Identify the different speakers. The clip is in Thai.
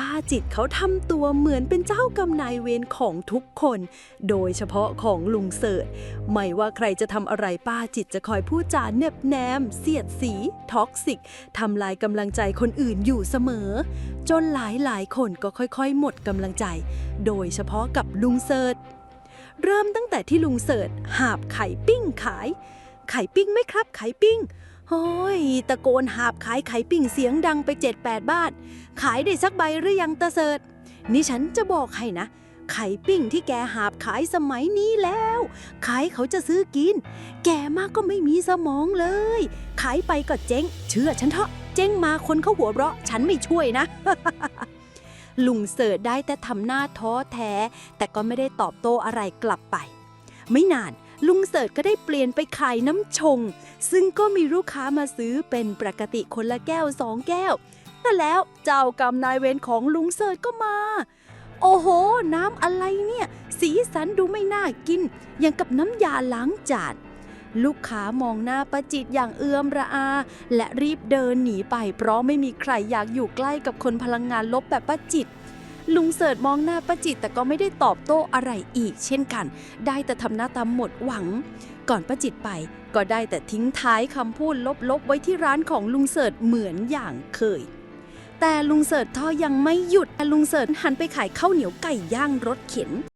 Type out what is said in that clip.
Speaker 1: ป้าจิตเขาทำตัวเหมือนเป็นเจ้ากรรมนายเวรของทุกคน โดยเฉพาะของลุงเสิร์ชไม่ว่าใครจะทำอะไรป้าจิตจะคอยพูดจาเน็บแนม เสียดสีท็อกซิกทำลายกำลังใจคนอื่นอยู่เสมอ จนหลายหลายคนก็ค่อยๆ หมดกำลังใจ โดยเฉพาะกับลุงเสิร์ชเริ่มตั้งแต่ที่ลุงเสิร์ชหาบไข่ปิ้งขาย ไข่ปิ้งไหมครับไข่ปิ้ง โอ้ยตะโกนหาบขายไข่ปิ้งเสียงดังไปเจ็ดแปดบ้านขายได้สักใบหรือยังตาเสิร์ตนี่ฉันจะบอกให้นะ ไข่ปิ้งที่แกหาบขายสมัยนี้แล้ว ขายเขาจะซื้อกิน แกมากก็ไม่มีสมองเลย ขายไปก็เจ๊ง เชื่อฉันเถอะ เจ๊งมาคนเขาหัวเราะ ฉันไม่ช่วยนะ ลุงเสิร์ตได้แต่ทำหน้าท้อแท้ แต่ก็ไม่ได้ตอบโต้อะไรกลับไป ไม่นาน ลุงเสิร์ตก็ได้เปลี่ยนไปขายน้ำชง ซึ่งก็มีลูกค้ามาซื้อเป็นปกติคนละแก้วสองแก้ว แต่แล้วเจ้ากรรมนายเวรของลุงเสิร์ตก็มา โอ้โห น้ำอะไรเนี่ย สีสันดูไม่น่ากินอย่างกับน้ำยาล้างจานลูกค้ามองหน้าประจิตอย่างเอื้อมระอา และรีบเดินหนีไปเพราะไม่มีใครอยากอยู่ใกล้กับคนพลังงานลบแบบป้าจิต ลุงเสิร์ตมองหน้าป้าจิตแต่ก็ไม่ได้ตอบโต้อะไรอีก เช่นกัน ได้แต่ทำหน้าตาหมดหวัง ก่อนป้าจิตไปก็ได้แต่ทิ้งท้ายคำพูดลบๆ ไว้ที่ร้านของลุงเสิร์ตเหมือนอย่างเคย แต่ลุงเสิร์ตท่อยังไม่หยุดแลุงเสิร์ตหันไปขายข้าวเหนียวไก่ย่างรถเข็น